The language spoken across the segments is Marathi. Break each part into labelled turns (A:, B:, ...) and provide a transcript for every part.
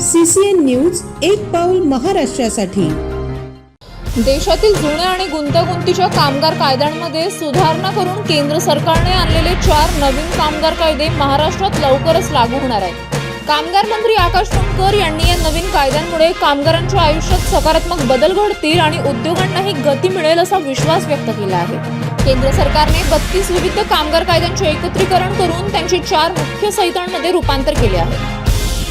A: सीसीएन न्यूज एक पाऊल महाराष्ट्रासाठी.
B: देशातील जुन्या आणि गुंतागुंतीच्या कामगार कायद्यांमध्ये सुधारणा करून केंद्र सरकारने आणलेले चार नवीन कामगार कायदे महाराष्ट्रात लवकरच लागू होणार आहेत. कामगार मंत्री आकाश फुंडकर यांनी या नवीन कायद्यांमुळे कामगारांच्या आयुष्यात सकारात्मक बदल घडतील आणि उद्योगांनाही गती मिळेल असा विश्वास व्यक्त केला आहे. केंद्र सरकारने बत्तीस विविध कामगार कायद्यांचे एकत्रीकरण करून त्यांची चार मुख्य संहितांमध्ये रूपांतर केले आहे.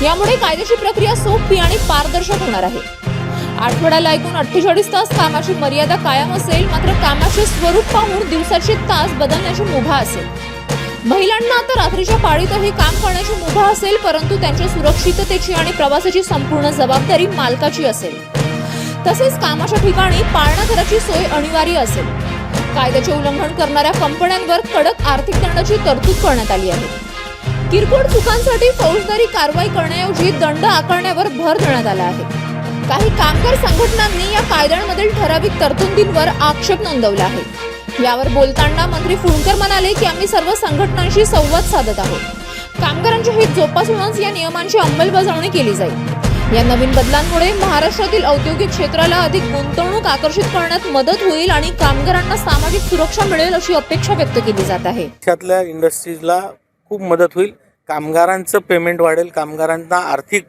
B: यामुळे कायद्याची प्रक्रिया सोपी आणि पारदर्शक होणार आहे. आठवड्याला एकूण अठ्ठेचाळीस तास कामाची मर्यादा कायम असेल मात्र कामाचे स्वरूप पाहून दिवसाचे तास बदलण्याची मुभा असेल. महिलांना आता रात्रीच्या पाळीतही काम करण्याची मुभा असेल परंतु त्यांच्या सुरक्षिततेची आणि प्रवासाची संपूर्ण जबाबदारी मालकाची असेल. तसेच कामाच्या ठिकाणी पाळणाघराची सोय अनिवार्य असेल. कायद्याचे उल्लंघन करणाऱ्या कंपन्यांवर कडक आर्थिक दंडाची तरतूद करण्यात आली आहे. किरकोळ चुकांसाठी फौजदारी कारवाई करण्याऐवजी दंड आकारण्यावर भर देण्यात आला आहे. काही कामगार संघटनांनी या कायद्यांमधील ठराविक तरतुदींवर आक्षेप नोंदवला आहे. यावर बोलताना मंत्री फुंडकर म्हणाले की आम्ही सर्व संघटनांशी संवाद साधत आहोत. कामगारांचे हित जोपासूनच या नियमांची अंमलबजावणी केली जाईल. या नवीन बदलांमुळे महाराष्ट्रातील औद्योगिक क्षेत्राला अधिक गुंतवणूक आकर्षित करण्यात मदत होईल आणि कामगारांना सामाजिक सुरक्षा मिळेल अशी अपेक्षा व्यक्त केली जात आहे.
C: इंडस्ट्रीजला खूप मदत होईल. कामगारांचं पेमेंट वाढेल. कामगारांना आर्थिक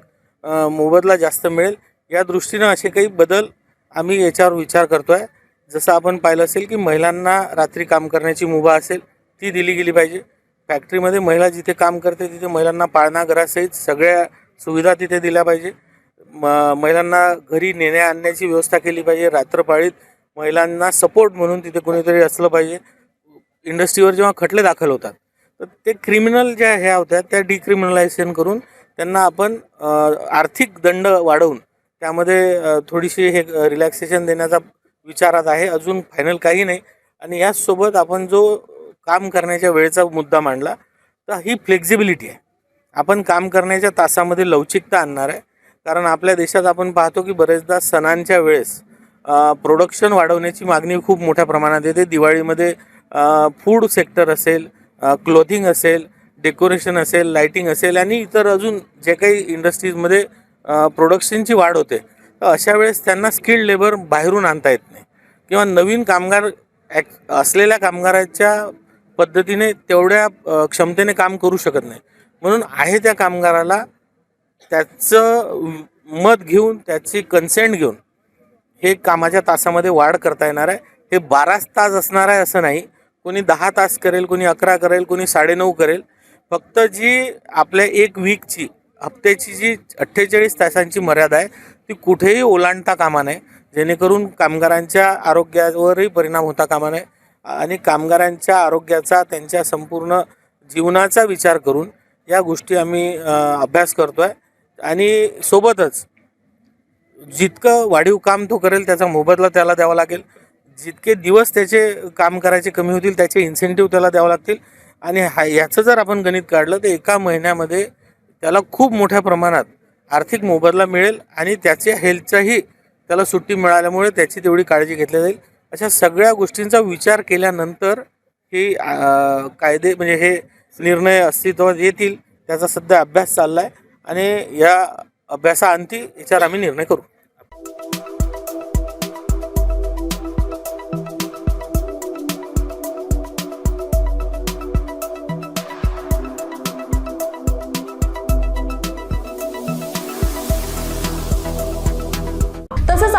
C: मोबदला जास्त मिळेल. या दृष्टीनं असे काही बदल आम्ही याच्यावर विचार करतो आहे जसं आपण पाहिलं असेल की महिलांना रात्री काम करण्याची मुभा असेल ती दिली गेली पाहिजे. फॅक्टरीमध्ये महिला जिथे काम करते तिथे महिलांना पाळणा घरासहित सगळ्या सुविधा तिथे दिल्या पाहिजे. म महिलांना घरी नेण्या आणण्याची व्यवस्था केली पाहिजे. रात्रपाळीत महिलांना सपोर्ट म्हणून तिथे कोणीतरी असलं पाहिजे. इंडस्ट्रीवर जेव्हा खटले दाखल होतात तर ते क्रिमिनल ज्या ह्या होत्या त्या डिक्रिमिनलायझेशन करून त्यांना आपण आर्थिक दंड वाढवून त्यामध्ये थोडीशी हे रिलॅक्सेशन देण्याचा विचारात आहे. अजून फायनल काही नाही. आणि याचसोबत आपण जो काम करण्याच्या वेळेचा मुद्दा मांडला तर ही फ्लेक्झिबिलिटी आहे. आपण काम करण्याच्या तासामध्ये लवचिकता आणणार आहे. कारण आपल्या देशात आपण पाहतो की बरेचदा सणांच्या वेळेस प्रोडक्शन वाढवण्याची मागणी खूप मोठ्या प्रमाणात येते. दिवाळीमध्ये फूड सेक्टर असेल क्लोथिंग असेल डेकोरेशन असेल लाईटिंग असेल आणि इतर अजून जे काही इंडस्ट्रीजमध्ये प्रोडक्शनची वाढ होते तर अशा वेळेस त्यांना स्किल्ड लेबर बाहेरून आणता येत नाही. किंवा नवीन कामगार ॲक असलेल्या कामगाराच्या पद्धतीने तेवढ्या क्षमतेने काम करू शकत नाही. म्हणून आहे त्या कामगाराला त्याचं मत घेऊन त्याची कन्सेंट घेऊन हे कामाच्या तासामध्ये वाढ करता येणार आहे. हे बाराच तास असणार आहे असं नाही. कोणी दहा तास करेल कोणी अकरा करेल कोणी साडेनऊ करेल. फक्त जी आपल्या एक वीकची हप्त्याची जी अठ्ठेचाळीस तासांची मर्यादा आहे ती कुठेही ओलांडता कामा नये. जेणेकरून कामगारांच्या आरोग्यावरही परिणाम होता कामा नये आणि कामगारांच्या आरोग्याचा त्यांच्या संपूर्ण जीवनाचा विचार करून या गोष्टी आम्ही अभ्यास करतो आहे आणि सोबतच जितकं वाढीव काम तो करेल त्याचा मोबदला त्याला द्यावा लागेल. जितके दिवस त्याचे काम करायचे कमी होतील त्याचे इन्सेंटिव्ह त्याला द्यावं लागतील. आणि हा याचं जर आपण गणित काढलं तर एका महिन्यामध्ये त्याला खूप मोठ्या प्रमाणात आर्थिक मोबदला मिळेल आणि त्याच्या हेल्थचाही त्याला सुट्टी मिळाल्यामुळे त्याची तेवढी काळजी घेतली जाईल. अशा सगळ्या गोष्टींचा विचार केल्यानंतर हे कायदे म्हणजे हे निर्णय अस्तित्वात येतील त्याचा सध्या अभ्यास चालला आहे आणि या अभ्यासाअंती याच्यावर आम्ही निर्णय करू.